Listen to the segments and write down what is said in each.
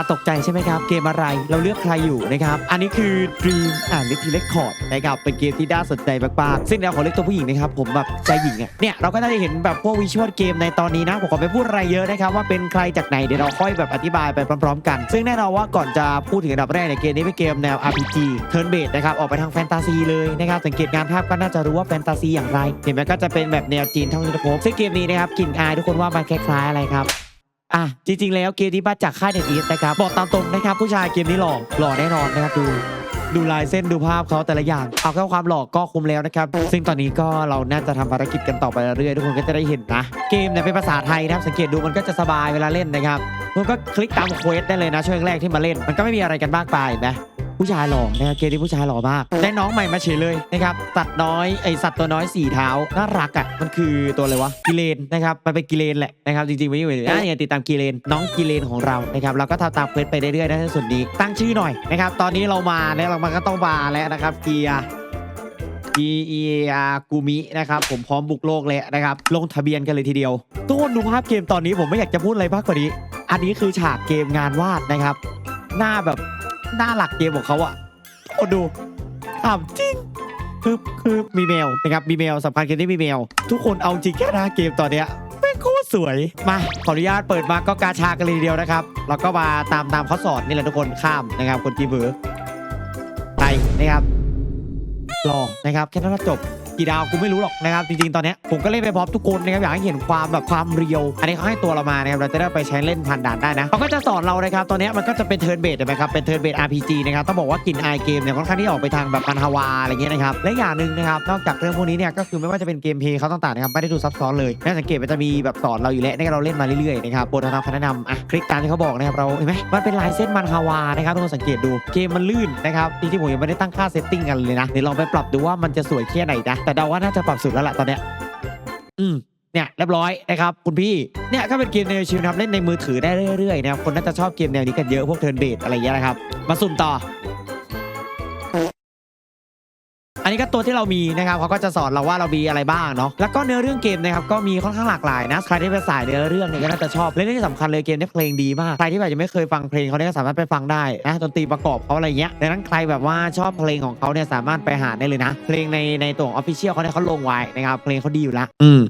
มาตกใจใช่ไหมครับ เกมอะไรเราเลือกใครอยู่นะครับ อันนี้คือ Dream อ่านลิทีเ e คคอร์ดนะครับ เป็นเกมที่น่าสนใจมากๆซึ่งแนวของเล็กตัวผู้หญิงนะครับ ผมแบบใจหญิงอะเนี่ยเราก็น่าจะเห็นแบบพวกวิชวลเกมในตอนนี้นะผมขอไม่พูดอะไรเยอะนะครับว่าเป็นใครจากไหนเดี๋ยวเราค่อยแบบอธิบายไปพร้อมๆ กัน ซึ่งแน่นอนว่าก่อนจะพูดถึงอันดับแรกเนี่ยเกมนี้เป็นเกมแนว RPG Turn Based นะครับออกไปทางแฟนตาซีเลยนะครับสังเกตงานภาพก็น่าจะรู้ว่าแฟนตาซีอย่างไร เห็นไหมก็จะเป็นแบบแนวจีนท่องยุทธภพซึ่งเกมนี้นะครับกลิ่นอายทุกคนว่ามันคล้ายๆอะไรครับ อะจริง ๆ แล้วเกมนี้มาจากค่ายเน็ตอีสนะครับ บอกตามตรงนะครับ ผู้ชายเกมนี้หล่อหล่อแน่นอนนะครับดูดูลายเส้นดูภาพเขาแต่ละอย่าง เอาแค่ความหล่อกก็คุ้มแล้วนะครับ ซึ่งตอนนี้ก็เราน่าจะทำภารกิจกันต่อไปเรื่อยๆทุกคนก็จะได้เห็นนะ เกมเนี่ยเป็นภาษาไทยนะครับสังเกตดูมันก็จะสบายเวลาเล่นนะครับมันก็คลิกตามเควสได้เลยนะช่วงแรกที่มาเล่น มันก็ไม่มีอะไรกันมากไปนะ ผู้ชายหล่อนะครับเกมนี้ผู้ชายหล่อมากได้น้องใหม่มาเฉยเลยนะครับสัตว์น้อยไอสัตว์ตัวน้อยสี่เท้าน่ารักอะมันคือตัวอะไรวะกิเลนนะครับมันเป็นกิเลนแหละนะครับจริงๆไม่อยู่นะอย่าติดตามกิเลนน้องกิเลนของเรานะครับเราก็ทำตามเควสไปเรื่อยๆนะในส่วนนี้ตั้งชื่อหน่อยนะครับตอนนี้เรามาเนี่ยเรามันก็ต้องมาแล้วนะครับเกียร์กีเอียกูมินะครับผมพร้อมบุกโลกเลยนะครับ ลงทะเบียนกันเลยทีเดียวทุกคนดูภาพเกมตอนนี้ผมไม่อยากจะพูดอะไรมากกว่านี้ อันนี้คือฉากเกมงานวาดนะครับ หน้าแบบ หน้าหลักเกมของเขาอะโอดูถามจริงคือคือมีแมวนะครับมีแมวสำคัญเกมนี้มีแมวทุกคนเอาจริงแค่หน้าเกมตอนเนี้ยแม่งโคตรสวยมาขออนุญาตเปิดมาก็กาชากันเลยทีเดียวนะครับแล้วก็มาตามตามข้อสอนนี่แหละทุกคนข้ามนะครับ คนทีเบอไปนะครับรอนะครับแค่นั้นก็จบ กี่ดาวกูไม่รู้หรอกนะครับจริงๆตอนเนี้ยผมก็เล่นไปพร้อมทุกคนนะครับอยากให้เห็นความแบบความเรียว อันนี้เขาให้ตัวเรามานะครับเราจะได้ไปใช้เล่นผ่านด่านได้นะเขาก็จะสอนเรานะครับตอนเนี้ยมันก็จะเป็นเทิร์นเบสนะครับเป็นเทิร์นเบส RPG นะครับต้องบอกว่ากลิ่นอายเกมเนี่ยค่อนข้างที่ออกไปทางแบบมันฮาวาอะไรเงี้ยนะครับและอย่างหนึ่งนะครับนอกจากเรื่องพวกนี้เนี่ยก็คือไม่ว่าจะเป็นเกมเพลย์เขาต่างๆนะครับไม่ได้ดูซับซ้อนเลยน่าสังเกตมันจะมีแบบสอนเราอยู่แล้วนี่เราเล่นมาเรื่อยๆนะครับบททำคำแนะนำอะคลิกตามที่เขาบอกนะครับเราเห็นไหมมันเป็นลายเส้นมันฮาวานะครับทุกคนสังเกตดูเกมมันลื่นนะครับจริงๆผมยังไม่ได้ตั้งค่าเซตติ้งกันเลยนะเดี๋ยวลองไปปรับดูว่ามันจะสวยแค่ไหนนะแต่เดาว่าน่าจะปรับสุดแล้วแหละตอนเนี้ยอืมเนี่ยเรียบร้อยนะครับคุณพี่เนี่ยก็เป็นเกมแนวชิลนะครับเล่นในมือถือได้เรื่อยๆนะครับคนน่าจะชอบเกมแนวนี้กันเยอะพวกเทิร์นเบสอะไรอย่างเงี้ยนะครับมาสุ่มต่อ อันนี้ก็ตัวที่เรามีนะครับเขาก็จะสอนเราว่าเรามีอะไรบ้างเนาะแล้วก็เนื้อเรื่องเกมนะครับก็มีค่อนข้างหลากหลายนะใครที่เป็นสายเนื้อเรื่องเนี่ยก็น่าจะชอบและที่สำคัญเลยเกมนี้เพลงดีมากใครที่แบบยังไม่เคยฟังเพลงเขาเนี่ยก็สามารถไปฟังได้นะดนตรีประกอบเขาอะไรเงี้ยดังนั้นใครแบบว่าชอบเพลงของเขาเนี่ยสามารถไปหาได้เลยนะ เพลงในในตัวออฟฟิเชียลเขาเนี่ยเขาลงไว้นะครับเพลงเขาดีอยู่ละอืม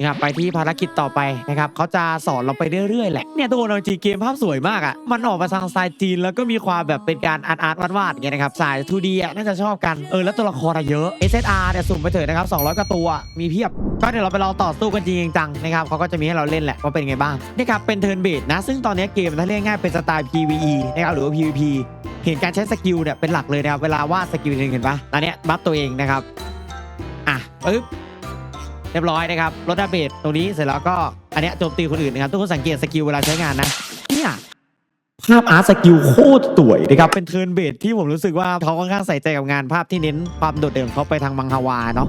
นะครับไปที่ภารกิจต่อไปนะครับเขาจะสอนเราไปเรื่อยๆแหละเนี่ยตัวเราจีเกมภาพสวยมากอะ่ะมันออกมาทางสไตล์จีนแล้วก็มีความแบบเป็นการอาร์ตอาร์ตวาดๆอย่างเงี้ยนะครับสาย 2D อะน่าจะชอบกันเออแล้วตัวละครอะเยอะ SSR เนี่ยสุ่มไปเถอะนะครับ200กว่าตัวมีเพียบก็เดี๋ยวเราไปลองต่อสู้กันจริงจังนะครับเขาก็จะมีให้เราเล่นแหละว่าเป็นไงบ้างนี่ครับเป็นเทิร์นเบสนะ ซึ่งตอนนี้เกมถ้าเรียกง่ายเป็นสไตล์ PVE นะครับหรือว่า PVP เห็นการใช้สกิลเนี่ยเป็นหลักเลยนะครับเวลาวาดสกิลเห็นปะตอนเนี้ยบัฟตัวเองนะครับอะปึ๊บ เรียบร้อยนะครับลดดาเมจตรงนี้เสร็จแล้วก็อันเนี้ยโจมตีคนอื่นนะครับทุกคนสังเกตสกิลเวลาใช้งานนะเนี่ยภาพอาร์ตสกิลโคตรสวยนะครับเป็นเทิร์นเบดที่ผมรู้สึกว่าเขาค่อนข้างใส่ใจกับงานภาพที่เน้นความโดดเด่นของเขาไปทางมังฮวาเนาะ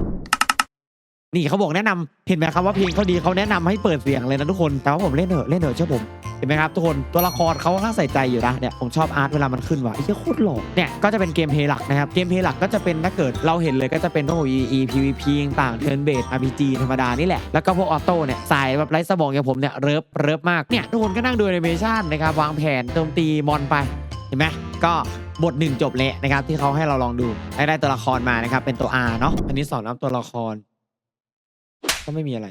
นี่เขาบอกแนะนำเห็นไหมครับว่าเพลงเขาดีเขาแนะนำให้เปิดเสียงเลยนะทุกคนแต่ว่าผมเล่นเถอะเล่นเถอะเชื่อผมเห็นไหมครับทุกคนตัวละครเขาค่อนข้างใส่ใจอยู่นะเนี่ยผมชอบอาร์ตเวลามันขึ้นว่ะไอ้เหี้ยโคตรหล่อเนี่ยก็จะเป็นเกมเพลย์หลักนะครับเกมเพลย์หลักก็จะเป็นถ้าเกิดเราเห็นเลยก็จะเป็นพวก EE PVP ต่างเทิร์นเบส RPG ธรรมดานี่แหละแล้วก็พวกออโต้เนี่ยสายแบบไร้สมองอย่างผมเนี่ยเริฟเริฟมากเนี่ยทุกคนก็นั่งดูแอนิเมชันนะครับวางแผนโจมตีมอนไปเห็นไหมก็บทหนึ่งจบเละนะครับที่เขาให้เราลองดูได้ได้ตัวละครมานะครับเป็นตัว R เนาะอันนี้สอนรับตัวละคร ก็ไม่มีอะไร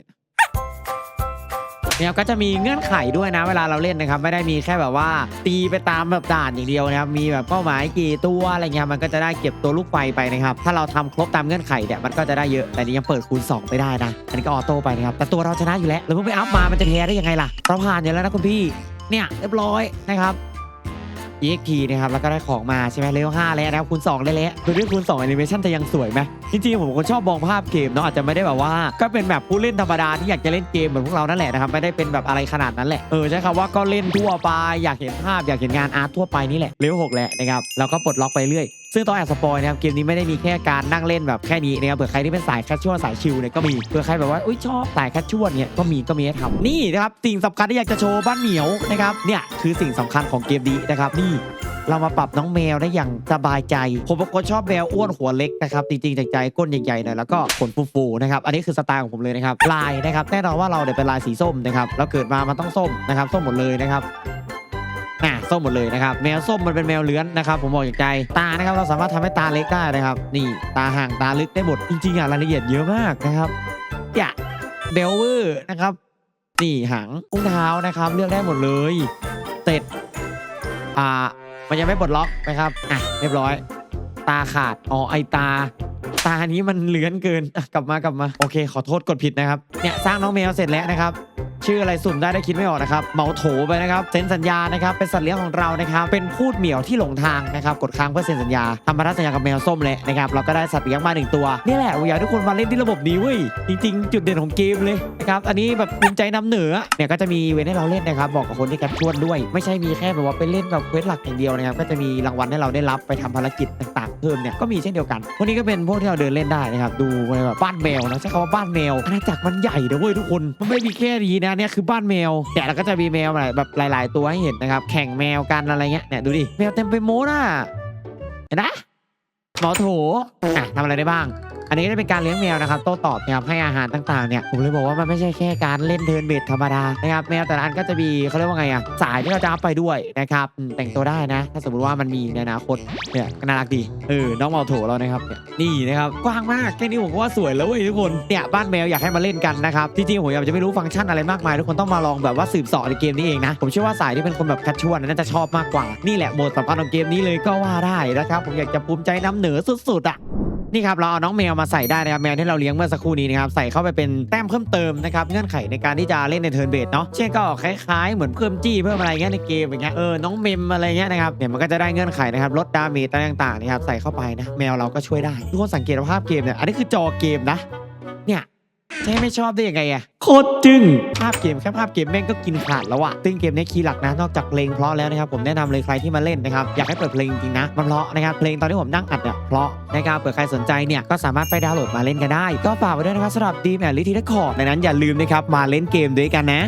เนี่ยก็จะมีเงื่อนไขด้วยนะ เวลาเราเล่นนะครับ ไม่ได้มีแค่แบบว่า ตีไปตามแบบด่านอย่างเดียวนะครับ มีแบบเป้าหมายกี่ตัวอะไรเงี้ยมันก็จะได้เก็บตัวลูกไฟไปนะครับ ถ้าเราทำครบตามเงื่อนไขเนี่ยมันก็จะได้เยอะแต่นี่ยังเปิดคูณ 2ไปได้นะ อันนี้ก็ออโต้ไปนะครับ แต่ตัวเราชนะอยู่แล้วเราเพิ่งไปอัพมามันจะแพ้ได้ยังไงล่ะเราผ่านอยู่แล้วนะคุณพี่เนี่ยเรียบร้อยนะครับ EXP นะครับแล้วก็ได้ของมาใช่ไหมเลเวล5แล้วนะครับคูณ2ได้แล้วคือด้วยคูณ2แอนิเมชันจะยังสวยไหมจริงๆผมคนชอบมองภาพเกมเนาะอาจจะไม่ได้แบบว่า ก็เป็นแบบผู้เล่นธรรมดาที่อยากจะเล่นเกมเหมือนพวกเรานั่นแหละนะครับไม่ได้เป็นแบบอะไรขนาดนั้นแหละเออใช่ครับว่าก็เล่นทั่วไปอยากเห็นภาพอยากเห็นงานอาร์ตทั่วไปนี่แหละเลเวล6แหละนะครับแล้วก็ปลดล็อกไปเรื่อย ซึ่งตอนแอบสปอยนะครับเกมนี้ไม่ได้มีแค่การนั่งเล่นแบบแค่นี้นะครับเผื่อใครที่เป็นสายแคชชวลสายชิลเนี่ยก็มีเผื่อใครแบบว่าอุ้ยชอบสายแคชชวลเนี่ยก็มีก็มีให้ทำนี่นะครับสิ่งสำคัญที่อยากจะโชว์บ้านเหมียวนะครับเนี่ยคือสิ่งสำคัญของเกมนี้นะครับนี่เรามาปรับน้องแมวได้อย่างสบายใจ ผมเป็นคนชอบแมวอ้วนหัวเล็กนะครับ จริงๆจากใจก้นใหญ่ๆหน่อยแล้วก็ขนฟูๆนะครับ อันนี้คือสไตล์ของผมเลยนะครับ ลายนะครับ แน่นอนว่าเราเนี่ยเป็นลายสีส้มนะครับเราเกิดมามันต้องส้มนะครับ ส้มหมดเลยนะครับ ส้มหมดเลยนะครับ แมวส้มมันเป็นแมวเลื้อนนะครับ ผมบอกอย่างใจ ตานะครับเราสามารถทำให้ตาเล็กได้นะครับ นี่ตาห่างตาลึกได้หมดจริงๆอะรายละเอียดเยอะมากนะครับอย่าเบลเวอร์นะครับนี่หางอุ้งเท้านะครับ เลือกได้หมดเลยเสร็จอ่ามันยังไม่ปลดล็อกนะครับอะเรียบร้อย ตาขาดอ๋อไอตาตานี้มันเลื้อนเกินกลับมากลับมา โอเค ขอโทษกดผิดนะครับ เนี่ย สร้างน้องแมวเสร็จแล้วนะครับ ชื่ออะไรสุ่มได้ได้คิดไม่ออกนะครับเหมาโถไปนะครับเซ็นสัญญานะครับเป็นสัตว์เลี้ยงของเรานะครับเป็นพูดเหมียวที่หลงทางนะครับกดค้างเพื่อเซ็นสัญญาทำพันธสัญญากับแมวส้มเลยนะครับเราก็ได้สัตว์เลี้ยงมาหนึ่งตัวนี่แหละอยากให้ทุกคนมาเล่นที่ระบบนี้เว้ยจริงๆ จุดเด่นของเกมเลยนะครับอันนี้แบบภูมิใจนำเหนือเนี่ยก็จะมีเว้ให้เราเล่นนะครับบอกกับคนที่แคปชวนด้วย ไม่ใช่มีแค่แบบว่าไปเล่นแบบเควสหลักอย่างเดียวนะครับก็จะมีรางวัลให้เราได้รับไปทำภารกิจต่างๆ เพิ่มเนี่ยก็มีเช่นเดียวกันพวกนี้ก็เป็นพวกที่เราเดินเล่นได้นะครับดูแบบบ้านแมวนะใช้คำว่าบ้านแมวอาณาจักรมันใหญ่นะเว้ยทุกคนมันไม่มีแค่นี้นะนี่ยคือบ้านแมวแต่เราก็จะมีแมวแบบหลาย ๆ ตัวให้เห็นนะครับ แข่งแมวกันอะไรเงี้ยเนี่ยดูดิแมวเต็มไปหมดอะเห็นนะหมอโถอะทำอะไรได้บ้าง อันนี้ก็จะเป็นการเลี้ยงแมวนะครับโต้ตอบนะครับให้อาหารต่างๆเนี่ยผมเลยบอกว่ามันไม่ใช่แค่การเล่นเทิร์นเบดธรรมดานะครับแมวแต่ละอันก็จะมีเขาเรียกว่าไงอะสายที่เราจะเอาไปด้วยนะครับแต่งตัวได้นะ ถ้าสมมติว่ามันมีในอนาคตเนี่ยก็น่ารักดีเออน้องเมาโถเรานะครับนี่นะครับกว้างมากแค่นี้ผมก็ว่าสวยแล้วเว้ยทุกคนเนี่ยบ้านแมวอยากให้มาเล่นกันนะครับจริงๆผมยากจะไม่รู้ฟังก์ชันอะไรมากมายทุกคนต้องมาลองแบบว่าสืบเสอบในเกมนี้เองนะผมเชื่อว่าสายที่เป็นคนแบบคัดชวนน่าจะชอบมากกว่านี่แหละโหมดสำคัญของเกมนี้เลยก็ว่าได้นะครับผมอยากจะภูมิใจนำเหนือสุดๆอะ นี่ครับเราเอาน้องแมวมาใส่ได้นะครับแมวที่เราเลี้ยงเมื่อสักครู่นี้นะครับใส่เข้าไปเป็นแต้มเพิ่มเติมนะครับเงื่อนไขในการที่จะเล่นในเทิร์นเบสเนาะเช่นก็คล้ายๆเหมือนเพิ่มจี้เพิ่มอะไรเงี้ยในเกมอย่างเงี้ยเออน้องเมมอะไรเงี้ยนะครับเนี่ยมันก็จะได้เงื่อนไขนะครับลดดาเมจต่างๆนะครับใส่เข้าไปนะแมวเราก็ช่วยได้ทุกคนสังเกตภาพเกมเนี่ยอันนี้คือจอเกมนะ จะให้ไม่ชอบได้ยังไงอะโคตรจึงภาพเกมแค่ภาพเกมแม่งก็กินขาดแล้วอะซึ่งเกมนี้คีย์หลักนะนอกจากเพลงเพราะแล้วนะครับผมแนะนำเลยใครที่มาเล่นนะครับอยากให้เปิดเพลงจริงๆนะมันเพราะนะครับเพลงตอนที่ผมนั่งอัดเนี่ยเพราะนะครับเผื่อใครสนใจเนี่ยก็สามารถไปดาวน์โหลดมาเล่นกันได้ ก็ฝากไว้ด้วยนะครับสำหรับดีแมลิทีและคอร์ดในนั้นอย่าลืมนะครับมาเล่นเกมด้วยกันนะ